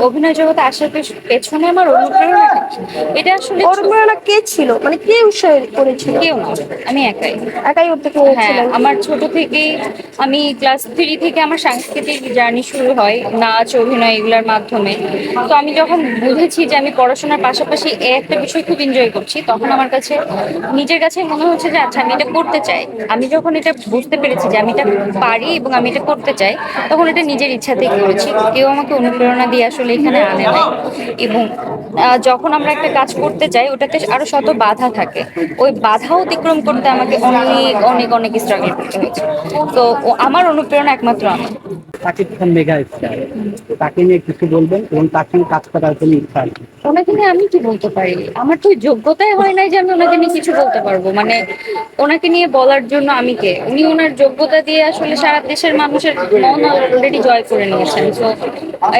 অভিনয় জগতে আসার পেছ- পেছনে আমার অনুপ্রেরণা এটা আসলে অনুপ্রেরণা কে ছিল? মানে কে উৎসাহ করেছিল? কেউ না আমি একাই। একাই উঠতে হ্যাঁ আমার ছোট থেকেই আমি ক্লাস থ্রি থেকে আমার সাংস্কৃতিক জার্নি শুরু হয় নাচ অভিনয় এগুলোর মাধ্যমে। তো আমি যখন বুঝেছি যে আমি পড়াশোনার পাশাপাশি এই একটা বিষয় খুব এনজয় করছি তখন আমার কাছে নিজের কাছে মনে হচ্ছে যে আচ্ছা আমি এটা করতে চাই। আমি যখন এটা বুঝতে পেরেছি যে আমি এটা পারি এবং আমি এটা করতে চাই তখন এটা নিজের ইচ্ছাতেই করেছি। কেউ আমাকে অনুপ্রেরণা দিয়ে আসলে এখানে আনে নাই। এবং যখন আমরা একটা কাজ করতে যাই, ওটাতে আরও শত বাধা থাকে। ওই বাধা অতিক্রম করতে আমাকে অনেক অনেক অনেক স্ট্রাগল করতে হয়েছে। তো আমার অনুপ্রেরণা একমাত্র আমি সাকিব খান মেগা স্টার তাকে নিয়ে কিছু বলবেন এবং তার সঙ্গে কাজ করার জন্য ইচ্ছা ওনাকে নিয়ে আমি কি বলতে পারি? আমার তো যোগ্যতাই হয় নাই যে আমি ওনাকে নিয়ে কিছু বলতে পারব। মানে ওনাকে নিয়ে বলার জন্য আমি কে? উনি ওনার যোগ্যতা দিয়ে আসলে সারা দেশের মানুষের মন অলরেডি জয় করে নিয়েছেন। তো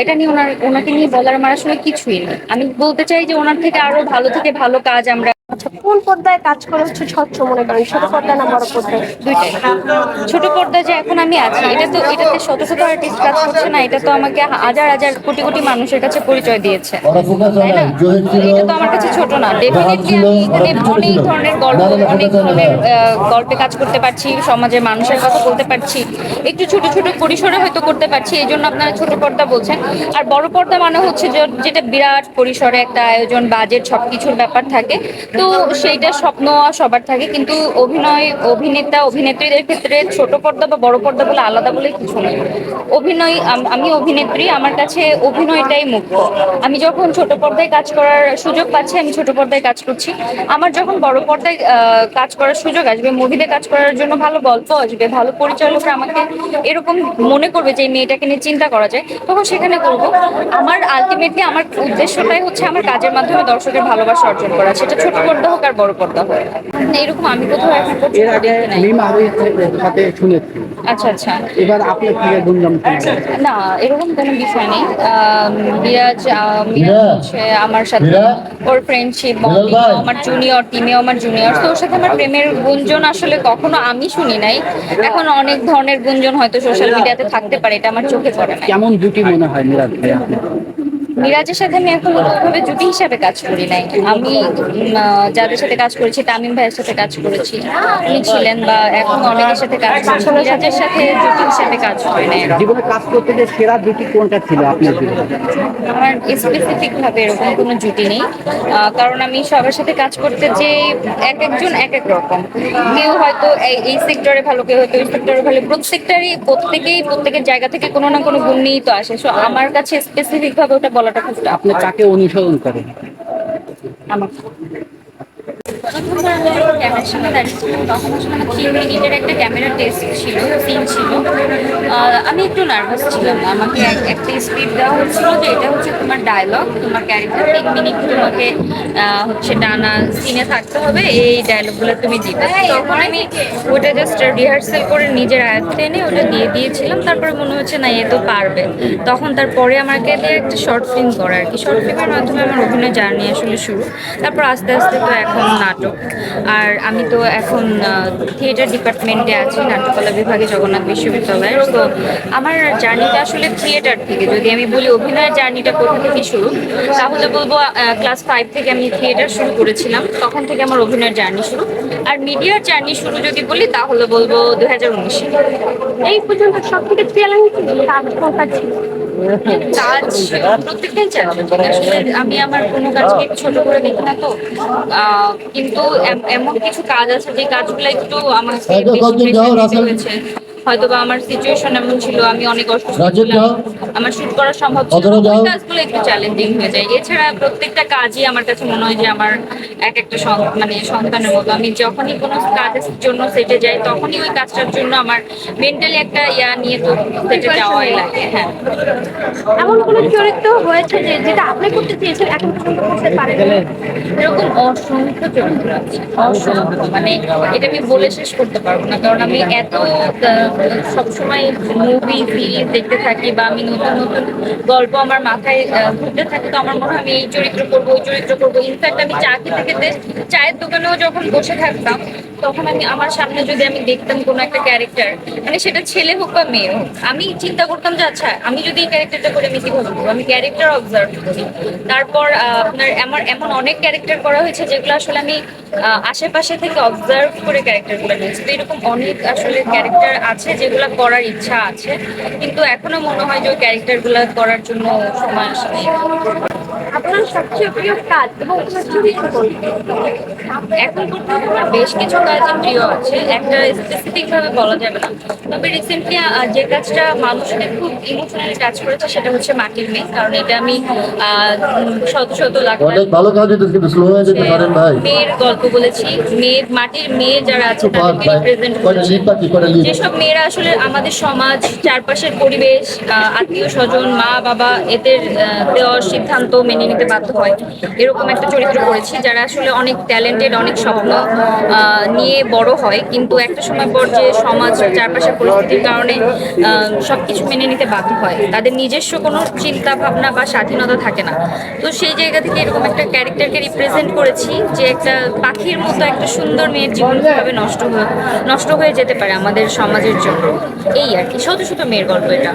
এটা নিয়ে ওনার, ওনাকে নিয়ে বলার আমার আসলে কিছুই নেই। আমি বলতে চাই যে ওনার থেকে আরও ভালো থেকে ভালো কাজ আমরা আচ্ছা কোন পর্দায় কাজ করে হচ্ছে স্বচ্ছ মনে করেন? ছোট পর্দায় না বড় পর্দায় দুইটাই ছোট পর্দায় যে এখন আমি আছি এটা তো এটাতে শত শত আর্টিস্ট কাজ করছে না এটা তো আমাকে হাজার হাজার কোটি কোটি মানুষের কাছে পরিচয় দিয়েছে। তাই না? এটা তো আমার কাছে ছোট না। ডেফিনেটলি আমি এখানে অনেক ধরনের গল্প অনেক ধরনের আহ, গল্পে কাজ করতে পারছি সমাজের মানুষের কথা বলতে পারছি একটু ছোট ছোট পরিসরে হয়তো করতে পারছি এই জন্য আপনারা ছোট পর্দা বলছেন। আর বড় পর্দা মানে হচ্ছে যেটা বিরাট পরিসরে একটা আয়োজন বাজেট সবকিছুর ব্যাপার থাকে। তো সেইটা স্বপ্ন সবার থাকে কিন্তু অভিনয় অভিনেতা অভিনেত্রীদের ক্ষেত্রে ছোট পর্দা বা বড় পর্দা বলে আলাদা বলে কিছু নেই। অভিনয় আমি অভিনেত্রী আমার কাছে অভিনয়টাই মুখ্য। আমি যখন ছোট পর্দায় কাজ করার সুযোগ পাচ্ছি আমি ছোট পর্দায় কাজ করছি। আমার যখন বড় পর্দায় কাজ করার সুযোগ আসবে মুভিতে কাজ করার জন্য ভালো গল্প আসবে ভালো পরিচালকরা আমাকে এরকম মনে করবে যে এই মেয়েটাকে নিয়ে চিন্তা করা যায় তখন সেখানে করব। আমার আলটিমেটলি আমার উদ্দেশ্যটাই হচ্ছে আমার কাজের মাধ্যমে দর্শকের ভালোবাসা অর্জন করা। সেটা ছোট পর্দা হোক আর বড় পর্দা হোক। এরকম আমি কোথাও এখন এর আগে মিম সাথে শুনেছি। আচ্ছা আচ্ছা। এবার আপনার থেকে গুঞ্জন না এরকম কোনো বিষয় নেই। বিরাজ আহ, হচ্ছে আমার সাথে। ওর ফ্রেন্ডশিপ আমার জুনিয়র টিমেও আমার জুনিয়র তো ওর সাথে আমার প্রেমের গুঞ্জন আসলে কখনো আমি শুনি নাই। এখন অনেক ধরনের গুঞ্জন হয়তো সোশ্যাল মিডিয়াতে থাকতে পারে এটা আমার চোখে পড়ে না কেমন জুটি মনে হয় মিরাজ ভাই আপনার? মিরাজের সাথে আমি এখন ওইভাবে জুটি হিসাবে কাজ করি নাই। আমি যাদের সাথে কাজ করেছি তামিম ভাইয়ের সাথে কাজ করেছি উনি ছিলেন বা এখন অনেকের সাথে কাজ করছি মিরাজের সাথে জুটি হিসাবে কাজ করি নাই। জীবনে কাজ করতে যে সেরা জুটি কোনটা ছিল আপনার আমার স্পেসিফিক ভাবে এরকম কোনো জুটি নেই। কারণ আমি সবার সাথে কাজ করতে যে এক একজন এক এক রকম। কেউ হয়তো এই- এই সেক্টরে ভালো কেউ হয়তো এই সেক্টরে ভালো। প্রত্যেকটারই প্রত্যেকেই প্রত্যেকের জায়গা থেকে কোনো না কোনো গুণ নিয়েই তো আসে। সো আমার কাছে স্পেসিফিক ভাবে ওটা বলাটা tough। আপনি অনুসরণ করেন আমার প্রথমবার আমি ক্যামেরার সামনে দাঁড়িয়েছিলাম তখন আসলে আমার তিন মিনিটের একটা ক্যামেরা টেস্ট ছিল সিন ছিল আমি একটু নার্ভাস ছিলাম আমাকে এক- একটা স্পিড দেওয়া হচ্ছিল যে এটা হচ্ছে তোমার ডায়লগ তোমার ক্যারেক্টার তিন মিনিট তোমাকে হচ্ছে টানা সিনে থাকতে হবে এই ডায়লগগুলো তুমি দিবে তখন আমি ওটা জাস্ট রিহার্সেল করে নিজের আয়ত্তে এনে ওটা দিয়ে দিয়েছিলাম তারপরে মনে হচ্ছে না এ তো পারবে তখন তারপরে আমাকে দিয়ে একটা শর্ট ফিল্ম করা আর কি শর্ট ফিল্মের মাধ্যমে আমার অভিনয় জার্নি আসলে শুরু তারপর আস্তে আস্তে তো এখন নাটক আর আমি তো এখন থিয়েটার ডিপার্টমেন্টে আছি, নাট্যকলা বিভাগে জগন্নাথ বিশ্ববিদ্যালয়ের। তো আমার জার্নিটা আসলে থিয়েটার থেকে। যদি আমি বলি অভিনয়ের জার্নিটা কোথা থেকে শুরু, তাহলে বলব ক্লাস ফাইভ থেকে আমি থিয়েটার শুরু করেছিলাম। তখন থেকে আমার অভিনয়ের জার্নি শুরু। আর মিডিয়ার জার্নি শুরু যদি বলি, তাহলে বলব দু হাজার উনিশে। এই পর্যন্ত সব থেকে চ্যালেঞ্জ কাজ প্রত্যেকটাই চ্যালেঞ্জিং আসলে আমি আমার কোনো কাজকে ছোট করে দেখি না তো আহ, কিন্তু এমন কিছু কাজ আছে যে কাজগুলো একটু আমার? হয়েছে হয়তো বা আমার সিচুয়েশন এমন ছিল আমি অনেক অসুস্থ ছিলাম। আমার শুট করা সম্ভব ছিল কাজগুলো একটু চ্যালেঞ্জিং হয়ে যায়। এছাড়া প্রত্যেকটা কাজই আমার কাছে মনে হয় যে আমার এক একটা মানে সন্তানের মতো। আমি যখনই কোনো কাজের জন্য সেটে যাই তখনই ওই কাজটার জন্য আমার মেন্টালি একটা ইয়া নিয়ে তো সেটে যাওয়াই লাগে। হ্যাঁ। এমন কোনো চরিত্র হয়েছে যে যেটা আপনি করতে চেয়েছেন এখন পর্যন্ত করতে পারেন এরকম অসংখ্য চরিত্র আছে। অসংখ্য। মানে এটা আমি বলে শেষ করতে পারব না। কারণ আমি এত সবসময় মুভি সিরিজ দেখতে থাকি বা আমি নতুন নতুন গল্প আমার মাথায় ঘুরতে থাকে, তো আমার মনে হয় আমি এই চরিত্র করব, ওই চরিত্র করব। ইনফ্যাক্ট আমি চা খেতে খেতে চায়ের দোকানেও যখন বসে থাকতাম তখন আমি আমার সামনে যদি আমি দেখতাম কোনো একটা ক্যারেক্টার মানে সেটা ছেলে হোক বা মেয়ে হোক, আমি চিন্তা করতাম যে আচ্ছা আমি যদি এই ক্যারেক্টারটা করে, আমি কীভাবে করব? আমি ক্যারেক্টার অবজার্ভ করি। তারপর আপনার আমার এমন অনেক ক্যারেক্টার করা হয়েছে যেগুলো আসলে আমি আশেপাশে থেকে অবজার্ভ করে ক্যারেক্টার ক্যারেক্টারগুলো নিয়েছি। তো এরকম অনেক আসলে ক্যারেক্টার আছে যেগুলো করার ইচ্ছা আছে, কিন্তু এখনও মনে হয় যে ওই ক্যারেক্টারগুলো করার জন্য সময় আসেনি। আপনার সবচেয়ে প্রিয় কাজ এবং এখন পর্যন্ত আমার বেশ কিছু কাজই প্রিয় আছে। একটা স্পেসিফিক ভাবে বলা যাবে না। তবে রিসেন্টলি যে কাজটা মানুষকে খুব ইমোশনালি টাচ করেছে সেটা হচ্ছে মাটির মেয়ে কারণ এটা আমি আহ, শত শত লাখ লাখ ভালো কাজ কিন্তু স্লো হয়ে যেতে পারেন ভাই। মেয়ের গল্প বলেছি। মেয়ের মাটির মেয়ে যারা আছে তাদেরকে রিপ্রেজেন্ট করেছি। যেসব মেয়েরা আসলে আমাদের সমাজ চারপাশের পরিবেশ আত্মীয় স্বজন মা বাবা এদের দেওয়ার সিদ্ধান্ত মেনে নিতে বাধ্য হয়। এরকম একটা চরিত্র করেছি যারা আসলে অনেক ট্যালেন্টেড অনেক স্বপ্ন নিয়ে বড় হয়। কিন্তু একটা সময় পর যে সমাজ চারপাশের পরিস্থিতির কারণে আহ, সবকিছু মেনে নিতে বাধ্য হয়। তাদের নিজস্ব কোনো চিন্তা ভাবনা বা স্বাধীনতা থাকে না। তো সেই জায়গা থেকে এরকম একটা ক্যারেক্টারকে রিপ্রেজেন্ট করেছি যে একটা পাখির মতো একটা সুন্দর মেয়ের জীবন কীভাবে নষ্ট হয়ে নষ্ট হয়ে যেতে পারে আমাদের সমাজের জন্য। এই আর কি শত শত মেয়ের গল্প এটা।